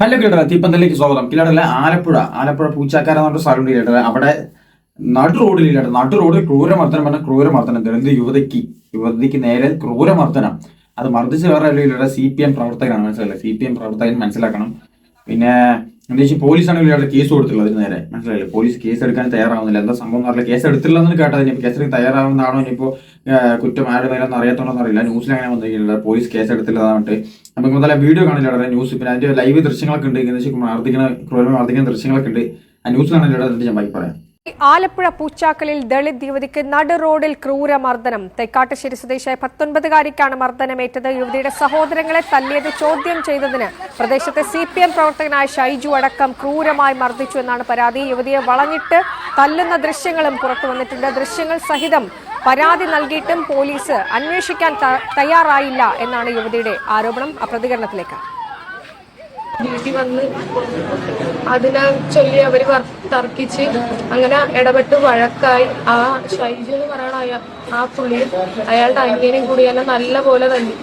Hello കേട്ടോ തീപ്പന്തലേക്ക് സ്വാഗതം. കിളടല ആലപ്പുഴ. ആലപ്പുഴ പൂച്ചാക്കാര എന്ന് പറഞ്ഞ സ്ഥലമുണ്ട് അവിടെ നടു റോഡിൽ ഇല്ലാട്ടെ നടു റോഡിൽ ക്രൂരമർദ്ദനം പറഞ്ഞ ക്രൂരമർദ്ദനം. ദളിത് യുവതിക്ക് യുവതിക്ക് നേരെ ക്രൂരമർദ്ദനം. അത് മർദ്ദിച്ച് വേറെ ഇല്ലാതെ സി പി എം പ്രവർത്തകനാണ് മനസ്സിലായില്ല? സി പി എം പ്രവർത്തകൻ മനസ്സിലാക്കണം. പിന്നെ പോലീസ് പോലീസാണ് ഇയാളുടെ കേസ് കൊടുത്തിട്ടുള്ളത് അതിന് നേരെ. മനസ്സിലായില്ലേ? പോലീസ് കേസ് എടുക്കാൻ തയ്യാറാവുന്നില്ല. എന്താ സംഭവം എന്ന് പറഞ്ഞാൽ കേസ് എടുത്തില്ലെന്ന് കേട്ടത് ഇനി. കേസ് എടുക്കാൻ തയ്യാറാവുന്നതാണോ ഇനിയിപ്പോൾ കുറ്റം ആരുടെ മേലെന്ന് അറിയാത്തോണ്ടെന്ന് അറിയില്ല ന്യൂസിൽ അങ്ങനെ വന്നിരിക്കില്ല പോലീസ് കേസ് എടുത്തില്ലതായിട്ട് നമുക്ക് മുതലേ വീഡിയോ കാണില്ല ന്യൂസ് പിന്നെ അതിന്റെ ലൈവ് ദൃശ്യങ്ങളൊക്കെ ഉണ്ട്. എന്ന് വെച്ചാൽ മർദ്ദിക്കുന്ന ക്രൂരമായി മർദ്ദിക്കുന്ന ദൃശ്യങ്ങളൊക്കെ ഉണ്ട്. ആ ന്യൂസിലാണ് ഞാൻ ബാക്കി പറയാം. ആലപ്പുഴ പൂച്ചാക്കലിൽ ദളിത് യുവതിക്ക് നടു റോഡിൽ ക്രൂരമർദ്ദനം. തെക്കാട്ടുശ്ശേരി സ്വദേശിയായ പത്തൊൻപതുകാരിക്കാണ് മർദ്ദനമേറ്റത്. യുവതിയുടെ സഹോദരങ്ങളെ തല്ലിയത് ചോദ്യം ചെയ്തതിന് പ്രദേശത്തെ സി പി എം പ്രവർത്തകനായ ഷൈജു അടക്കം ക്രൂരമായി മർദ്ദിച്ചു എന്നാണ് പരാതി. യുവതിയെ വളഞ്ഞിട്ട് തല്ലുന്ന ദൃശ്യങ്ങളും പുറത്തു വന്നിട്ടുണ്ട്. ദൃശ്യങ്ങൾ സഹിതം പരാതി നൽകിയിട്ടും പോലീസ് അന്വേഷിക്കാൻ തയ്യാറായില്ല എന്നാണ് യുവതിയുടെ ആരോപണം. ആ വീട്ടിൽ വന്ന് അതിനെ ചൊല്ലി അവർ വർ- തർക്കിച്ച് അങ്ങനെ ഇടപെട്ട് വഴക്കായി. ആ ഷൈജു എന്ന് പറയണ ആ പുള്ളി അയാളുടെ അനിയനെയും കൂടി എന്നെ നല്ല പോലെ തല്ലി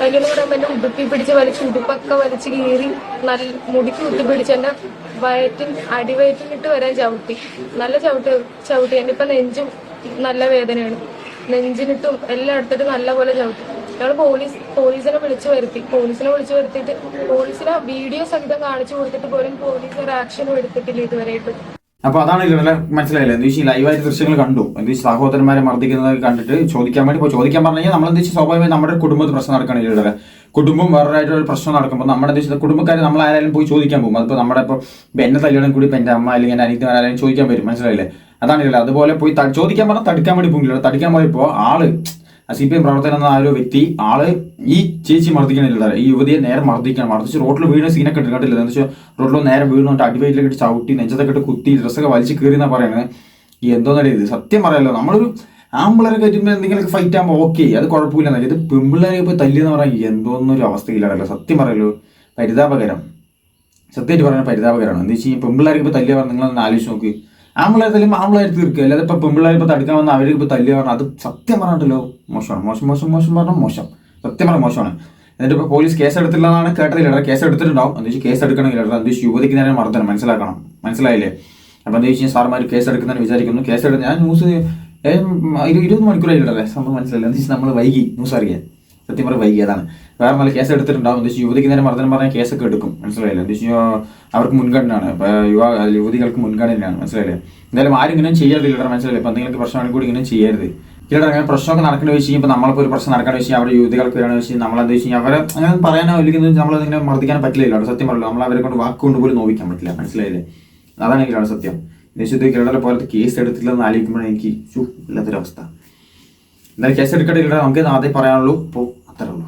തല്ലെന്ന് പറയുമ്പോൾ എന്നെ ഉടുപ്പി പിടിച്ച് വലിച്ച് ഉടുപ്പൊക്കെ വലിച്ച് കീറി നല്ല മുടിക്ക് പിടിച്ച് എന്നെ വയറ്റിൽ അടിവയറ്റിലിട്ട് വരാൻ ചവിട്ടി. നല്ല ചവിട്ടി ചവിട്ടി. എന്നെ ഇപ്പം നെഞ്ചും നല്ല വേദനയാണ്. നെഞ്ചിനിട്ടും എല്ലാം എടുത്തിട്ട് നല്ല പോലെ ചവിട്ടി. ഞങ്ങൾ പോലീസ് പോലീസിനെ വിളിച്ചു വരുത്തി. പോലീസിനെ വിളിച്ചു വരുത്തിയിട്ട് പോലീസിനെ വീഡിയോ സഹിതം കാണിച്ചു കൊടുത്തിട്ട് പോലും പോലീസ് ഒരു ആക്ഷനും എടുത്തിട്ടില്ല ഇതുവരെയായിട്ട് അപ്പൊ അതാണ് ഇവിടെ മനസ്സിലായില്ലേ? എന്താ വെച്ചാൽ ലൈവായിട്ട് ദൃശ്യങ്ങൾ കണ്ടു. എന്താ സഹോദരന്മാരെ മർദ്ദിക്കുന്നത് കണ്ടിട്ട് ചോദിക്കാൻ വേണ്ടി ഇപ്പോൾ ചോദിക്കാൻ പറഞ്ഞു കഴിഞ്ഞാൽ നമ്മൾ വെച്ചാൽ സ്വാഭാവികമായി നമ്മുടെ കുടുംബത്തിൽ പ്രശ്നം നടക്കണം ഇവിടെ കുടുംബം വേറൊരായിട്ട് ഒരു പ്രശ്നം നടക്കുമ്പോൾ നമ്മുടെ എന്താ കുടുംബക്കാർ നമ്മൾ ആരായാലും പോയി ചോദിക്കാൻ പോകും. അതിപ്പോൾ നമ്മുടെ ഇപ്പോൾ ഇപ്പം എന്നെ തല്ലിയാലും കൂടി ഇപ്പം എന്റെ അമ്മ അല്ലെങ്കിൽ എന്റെ അനിയത്തി ആരായാലും ചോദിക്കാൻ വരും. മനസ്സിലായില്ലേ? അതാണ് ഇല്ല അതുപോലെ പോയി ചോദിക്കാൻ പറഞ്ഞാൽ തടുക്കാൻ വേണ്ടി പോകില്ല. തടിക്കാൻ പോയപ്പോൾ ആൾ സി പി എം പ്രവർത്തകൻ എന്ന ആ ഒരു വ്യക്തി ആൾ ഈ ചേച്ചി മർദ്ദിക്കണില്ല ഈ യുവതിയെ നേരെ മർദ്ദിക്കണം മർദ്ദിച്ച് റോഡിൽ വീണ് സീനൊക്കെ കണ്ടില്ല? എന്ന് വെച്ചാൽ റോട്ടിൽ നേരെ വീണുകൊണ്ട് ഇട്ട് ചവിട്ടി നെഞ്ചത്തൊക്കെ ഇട്ട് കുത്തി ഡ്രസ്സൊക്കെ വലിച്ച് കയറി എന്നാ പറയുന്നത് ഈ എന്തോന്നറിയ ഇത്? സത്യം പറയാലോ നമ്മളൊരു ആമ്പിളരെ കയറ്റുമ്പോൾ എന്തെങ്കിലുമൊക്കെ ഫൈറ്റ് ആകുമ്പോൾ ഓക്കെ അത് കുഴപ്പമില്ല. ഇത് പെമ്പിള്ളേരെ ഇപ്പോൾ തല്ലിയെന്ന് പറയാൻ എന്തോന്നൊരു അവസ്ഥയിലാണല്ലോ. സത്യം പറയല്ലോ പരിതാപകരം. സത്യമായിട്ട് പറയുന്നത് പരിതാപകരമാണ് എന്താ വെച്ച് കഴിഞ്ഞാൽ പെമ്പിള്ളേർക്ക് ഇപ്പോൾ തല്ലിയ പറഞ്ഞാൽ നിങ്ങളൊന്ന് ആലോചിച്ച് നോക്ക്. ആമ്പിള്ളേർ തല്ലുമ്പോൾ ആമ്പിളായിട്ട് തീർക്കുക അല്ലാതെ ഇപ്പൊ പെമ്പിള്ളേർ ഇപ്പോൾ തടുക്കാൻ വന്ന അവർക്ക് ഇപ്പോൾ തല്ലിയ പറഞ്ഞാൽ അത് സത്യം പറഞ്ഞിട്ടല്ലോ. മോശമാണ്. മോശം മോശം മോശം പറഞ്ഞാൽ മോശം. സത്യം പറഞ്ഞാൽ മോശമാണ്. എന്നിട്ട് ഇപ്പോൾ പോലീസ് കേസ് എടുത്തില്ല എന്നാണ് കേട്ടതില്ല കേസ് എടുത്തിട്ടുണ്ടാവും എന്താ വെച്ചാൽ കേസ് എടുക്കണമെങ്കിൽ എന്താ വെച്ചാൽ യുവതിക്ക് നേരെ മർദ്ദനം മനസ്സിലാക്കണം. മനസ്സിലായില്ലേ? അപ്പോൾ എന്താ വെച്ചാൽ സാർമാർ കേസ് എടുക്കുന്നതെന്ന് വിചാരിക്കുന്നു. കേസ് എടുത്ത് ഞാൻ ന്യൂസ് ഇരുപത് മണിക്കൂറായിട്ടല്ലേ സംഭവം മനസ്സിലായില്ല? എന്താ വെച്ചാൽ നമ്മൾ വൈകി. ന്യൂസ് അറിയാൻ. സത്യം പറഞ്ഞ് വൈകിയതാണ് വേറെ നല്ല കേസ് എടുത്തിട്ടുണ്ടാവും. എന്താ വെച്ചാൽ യുവതിക്ക് നേരെ മർദ്ദനം പറഞ്ഞാൽ കേസൊക്കെ എടുക്കും. മനസ്സിലായില്ലേ? എന്താ വെച്ചാൽ അവർക്ക് മുൻഗണനയാണ്. യുവാ യുവ യുവതികൾക്ക് മുൻഗണനയാണ്. മനസ്സിലായില്ലേ? എന്തായാലും ആരും ഇങ്ങനെ ചെയ്യരുത് മനസ്സിലായില്ലേ? ഇപ്പം എന്തെങ്കിലും പ്രശ്നമാണെങ്കിൽ കൂടി ഇങ്ങനെ ചെയ്യരുത്. ഇവിടെ അങ്ങനെ പ്രശ്നമൊക്കെ നടക്കുന്ന വെച്ച് കഴിഞ്ഞാൽ നമ്മളിപ്പോൾ ഒരു പ്രശ്നം നടക്കുന്ന വെച്ച് അവരുടെ യുവതികൾക്ക് വരാണെന്ന് വെച്ച് നമ്മളെന്താ വെച്ച് കഴിഞ്ഞാൽ അവരെ അങ്ങനെ പറയാനോ അല്ലെങ്കിൽ നമ്മളിങ്ങനെ മർദ്ദിക്കാൻ പറ്റില്ല സത്യം പറയുള്ളൂ നമ്മൾ അവരെ കൊണ്ട് വാക്ക് കൊണ്ട് പോലും നോവിക്കാൻ പറ്റില്ല. മനസ്സിലായില്ലേ? അതാണ് എനിക്കാണ് സത്യം. നിശ്ചിത കേരളത്തിലെ പോലത്തെ കേസ് എടുത്തില്ലെന്ന് ആലോചിക്കുമ്പോഴാണ് എനിക്ക് ഇല്ലാത്തൊരവസ്ഥ എന്തായാലും കേസ് എടുക്കട്ടെ ഇല്ല നമുക്ക് ആദ്യം പറയാനുള്ളൂ ഇപ്പോൾ തരുന്നു